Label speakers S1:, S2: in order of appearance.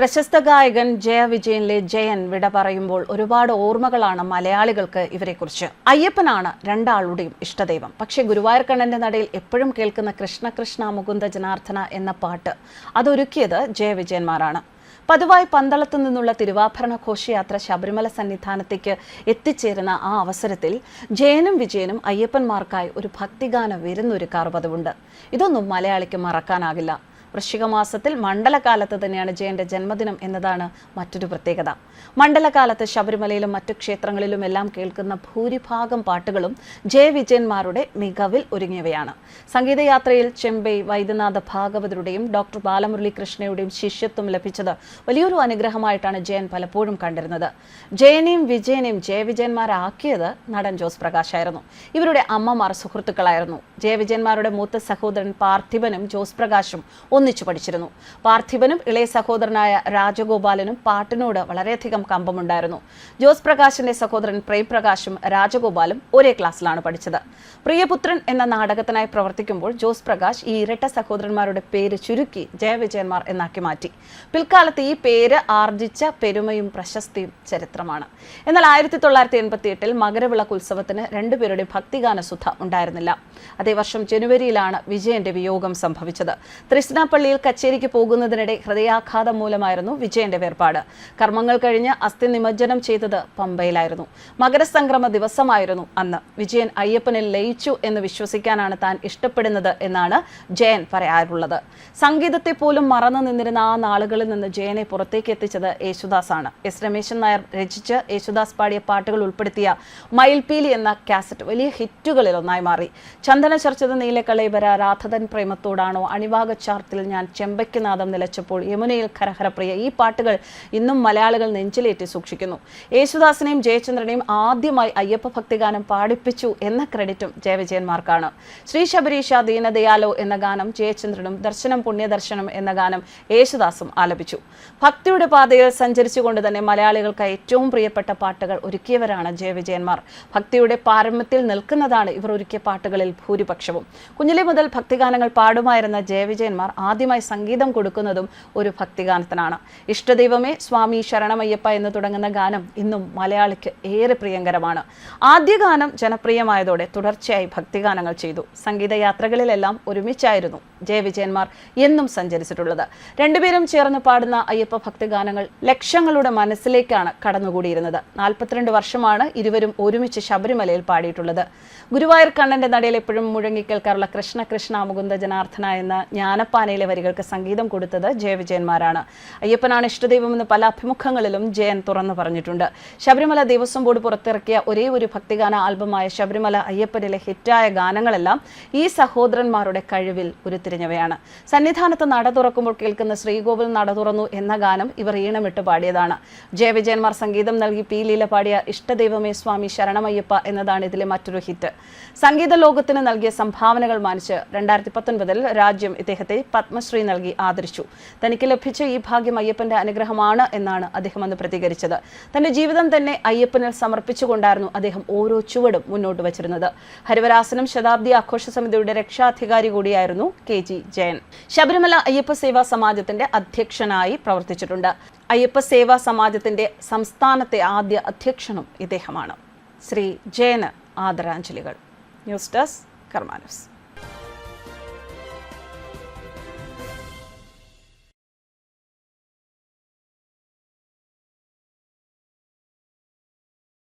S1: പ്രശസ്ത ഗായകൻ ജയ വിജയനിലെ ജയൻ വിട പറയുമ്പോൾ ഒരുപാട് ഓർമ്മകളാണ് മലയാളികൾക്ക് ഇവരെക്കുറിച്ച്. അയ്യപ്പനാണ് രണ്ടാളുടെയും ഇഷ്ടദൈവം. പക്ഷേ ഗുരുവായൂർക്കണ്ണന്റെ നടയിൽ എപ്പോഴും കേൾക്കുന്ന കൃഷ്ണ കൃഷ്ണ മുകുന്ദ ജനാർദ്ദന എന്ന പാട്ട് അതൊരുക്കിയത് ജയ വിജയന്മാരാണ്. പതിവായി പന്തളത്തു നിന്നുള്ള തിരുവാഭരണ ഘോഷയാത്ര ശബരിമല സന്നിധാനത്തേക്ക് എത്തിച്ചേരുന്ന ആ അവസരത്തിൽ ജയനും വിജയനും അയ്യപ്പന്മാർക്കായി ഒരു ഭക്തിഗാന വിരുന്നൊരുക്കാറ് പതിവുണ്ട് ഇതൊന്നും മലയാളിക്ക് മറക്കാനാകില്ല. വൃശ്ചികമാസത്തിൽ മണ്ഡലകാലത്ത് തന്നെയാണ് ജയന്റെ ജന്മദിനം എന്നതാണ് മറ്റൊരു പ്രത്യേകത. മണ്ഡലകാലത്ത് ശബരിമലയിലും മറ്റു ക്ഷേത്രങ്ങളിലും എല്ലാം കേൾക്കുന്ന ഭൂരിഭാഗം പാട്ടുകളും ജയവിജയന്മാരുടെ മികവിൽ ഒരുങ്ങിയവയാണ്. സംഗീതയാത്രയിൽ ചെമ്പൈ വൈദ്യനാഥ ഭാഗവതരുടെയും ഡോക്ടർ ബാലമുരളി കൃഷ്ണയുടെയും ശിഷ്യത്വം ലഭിച്ചത് വലിയൊരു അനുഗ്രഹമായിട്ടാണ് ജയൻ പലപ്പോഴും കണ്ടിരുന്നത്. ജയനെയും വിജയനെയും ജയവിജയന്മാരാക്കിയത് നടൻ ജോസ് പ്രകാശായിരുന്നു. ഇവരുടെ അമ്മമാർ സുഹൃത്തുക്കളായിരുന്നു. ജയവിജയന്മാരുടെ മൂത്ത സഹോദരൻ പാർത്ഥിവനും ജോസ് പ്രകാശും ഒന്നിച്ചു പഠിച്ചിരുന്നു. പാർത്ഥിവനും ഇളയ സഹോദരനായ രാജഗോപാലനും പാട്ടിനോട് വളരെയധികം കമ്പമുണ്ടായിരുന്നു. ജോസ് പ്രകാശിന്റെ സഹോദരൻ പ്രേം പ്രകാശും രാജഗോപാലും ഒരേ ക്ലാസ്സിലാണ് പഠിച്ചത്. പ്രിയപുത്രൻ എന്ന നാടകത്തിനായി പ്രവർത്തിക്കുമ്പോൾ ജോസ് പ്രകാശ് ഈ ഇരട്ട സഹോദരന്മാരുടെ പേര് ചുരുക്കി ജയവിജയന്മാർ എന്നാക്കി മാറ്റി. പിൽക്കാലത്ത് ഈ പേര് ആർജിച്ച പെരുമയും പ്രശസ്തിയും ചരിത്രമാണ്. എന്നാൽ ആയിരത്തി തൊള്ളായിരത്തി എൺപത്തി എട്ടിൽ മകരവിളക്ക് ഉത്സവത്തിന് രണ്ടുപേരുടെ ഭക്തിഗാന സുധ ഉണ്ടായിരുന്നില്ല. അതേ വർഷം ജനുവരിയിലാണ് വിജയന്റെ വിയോഗം സംഭവിച്ചത്. തൃശ്നാപ്പള്ളിയിൽ കച്ചേരിക്ക് പോകുന്നതിനിടെ ഹൃദയാഘാതം മൂലമായിരുന്നു വിജയന്റെ വേർപാട്. കർമ്മങ്ങൾ കഴിഞ്ഞ് അസ്ഥി നിമജ്ജനം ചെയ്തത് പമ്പയിലായിരുന്നു. മകരസംക്രമ ദിവസമായിരുന്നു അന്ന്. വിജയൻ അയ്യപ്പനെ ലയിച്ചു എന്ന് വിശ്വസിക്കാനാണ് താൻ ഇഷ്ടപ്പെടുന്നത് എന്നാണ് ജയൻ പറയാറുള്ളത്. സംഗീതത്തെ പോലും മറന്നു നിന്നിരുന്ന ആ നാളുകളിൽ നിന്ന് ജയനെ പുറത്തേക്ക് എത്തിച്ചത് യേശുദാസാണ്. എസ് രമേശൻ നായർ രചിച്ച് യേശുദാസ് പാടിയ പാട്ടുകൾ ഉൾപ്പെടുത്തിയ മയിൽപീലി എന്ന കാസറ്റ് വലിയ ഹിറ്റുകളിൽ ഒന്നായി മാറി. ചന്ദന ചർച്ചത നീലക്കളൈവര രാധതൻ പ്രേമത്തോടാണോ അണിവാക ചാർത്തിൽ ഞാൻ ചെമ്പയ്ക്കുനാഥം നിലച്ചപ്പോൾ യമുനയിൽ ഖരഹരപ്രിയ ഈ പാട്ടുകൾ ഇന്നും മലയാളികൾ നെഞ്ചിലേറ്റി സൂക്ഷിക്കുന്നു. യേശുദാസിനെയും ജയചന്ദ്രനെയും ആദ്യമായി അയ്യപ്പ ഭക്തിഗാനം പാടിപ്പിച്ചു എന്ന ക്രെഡിറ്റും ജയവിജയന്മാർക്കാണ്. ശ്രീ ശബരീഷ ദീനദയാലോ എന്ന ഗാനം ജയചന്ദ്രനും ദർശനം പുണ്യദർശനം എന്ന ഗാനം യേശുദാസും ആലപിച്ചു. ഭക്തിയുടെ പാതയിൽ സഞ്ചരിച്ചുകൊണ്ട് തന്നെ മലയാളികൾക്ക് ഏറ്റവും പ്രിയപ്പെട്ട പാട്ടുകൾ ഒരുക്കിയവരാണ് ജയവിജയന്മാർ. ഭക്തിയുടെ പാരമ്യത്തിൽ നിൽക്കുന്നതാണ് ഇവർ ഒരുക്കിയ പാട്ടുകളിൽ ഭൂരിപക്ഷവും. കുഞ്ഞിലെ മുതൽ ഭക്തിഗാനങ്ങൾ പാടുമായിരുന്ന ജയവിജയന്മാർ ആദ്യമായി സംഗീതം കൊടുക്കുന്നതും ഒരു ഭക്തിഗാനത്തിനാണ്. ഇഷ്ടദൈവമേ സ്വാമി ശരണമയ്യപ്പ എന്ന് തുടങ്ങുന്ന ഗാനം ഇന്നും മലയാളിക്ക് ഏറെ പ്രിയങ്കരമാണ്. ആദ്യ ഗാനം ജനപ്രിയമായതോടെ തുടർച്ചയായി ഭക്തിഗാനങ്ങൾ ചെയ്തു. സംഗീതയാത്രകളിലെല്ലാം ഒരുമിച്ചായിരുന്നു ജയവിജയന്മാർ എന്നും സഞ്ചരിച്ചിട്ടുള്ളത്. രണ്ടുപേരും ചേർന്ന് പാടുന്ന അയ്യപ്പ ഭക്തിഗാനങ്ങൾ ലക്ഷങ്ങളുടെ മനസ്സിലേക്കാണ് കടന്നുകൂടിയിരുന്നത്. നാൽപ്പത്തിരണ്ട് വർഷമാണ് ഇരുവരും ഒരുമിച്ച് ശബരിമലയിൽ പാടിയിട്ടുള്ളത്. ഗുരുവായൂർ കണ്ണന്റെ നടയിൽ എപ്പോഴും മുഴങ്ങിക്കേൾക്കാറുള്ള കൃഷ്ണ കൃഷ്ണ മുകുന്ദ ജനാർദ്ദന എന്ന ജ്ഞാനപ്പാനയിലെ വരികൾക്ക് സംഗീതം കൊടുത്തത് ജയവിജയന്മാരാണ്. അയ്യപ്പനാണ് ഇഷ്ടദൈവമെന്ന് പല അഭിമുഖങ്ങളിലും ജയൻ തുറന്നു പറഞ്ഞിട്ടുണ്ട്. ശബരിമല ദേവസ്വം ബോർഡ് പുറത്തിറക്കിയ ഒരേ ഒരു ഭക്തിഗാന ആൽബമായ ശബരിമല അയ്യപ്പനിലെ ഹിറ്റായ ഗാനങ്ങളെല്ലാം ഈ സഹോദരന്മാരുടെ കഴിവിൽ ഉരുത്തിരിഞ്ഞവയാണ്. സന്നിധാനത്ത് നട തുറക്കുമ്പോൾ കേൾക്കുന്ന ശ്രീകോവിൽ നട തുറന്നു എന്ന ഗാനം ഇവർ ഈണമിട്ട് പാടിയതാണ്. ജയവിജയന്മാർ സംഗീതം നൽകി പി ലീല പാടിയ ഇഷ്ടദൈവമേ സ്വാമി ശരണമയ്യപ്പ എന്നതാണ് ഇതിലെ മറ്റൊരു ഹിറ്റ്. സംഗീത ലോകത്തിന് നൽകിയ സംഭാവനകൾ മാനിച്ച് രണ്ടായിരത്തി പത്തൊൻപതിൽ രാജ്യം ഇദ്ദേഹത്തെ പത്മശ്രീ നൽകി ആദരിച്ചു. തനിക്ക് ലഭിച്ച ഈ ഭാഗ്യം അയ്യപ്പന്റെ അനുഗ്രഹമാണ് എന്നാണ് അദ്ദേഹം അന്ന് പ്രതികരിച്ചത്. തന്റെ ജീവിതം തന്നെ അയ്യപ്പനിൽ സമർപ്പിച്ചുകൊണ്ടായിരുന്നു അദ്ദേഹം ഓരോ ചുവടും മുന്നോട്ട് വച്ചിരുന്നത്. ഹരിവരാസനം ശതാബ്ദി ആഘോഷ സമിതിയുടെ രക്ഷാധികാരി കൂടിയായിരുന്നു കെ ജി ജയൻ. ശബരിമല അയ്യപ്പ സേവാ സമാജത്തിന്റെ അധ്യക്ഷനായി പ്രവർത്തിച്ചിട്ടുണ്ട്. അയ്യപ്പ സേവാ സമാജത്തിന്റെ സംസ്ഥാനത്തെ ആദ്യ അധ്യക്ഷനും ഇദ്ദേഹമാണ്. ശ്രീ ജയന് ആദരാഞ്ജലികൾ. News desk കർമാനൂസ്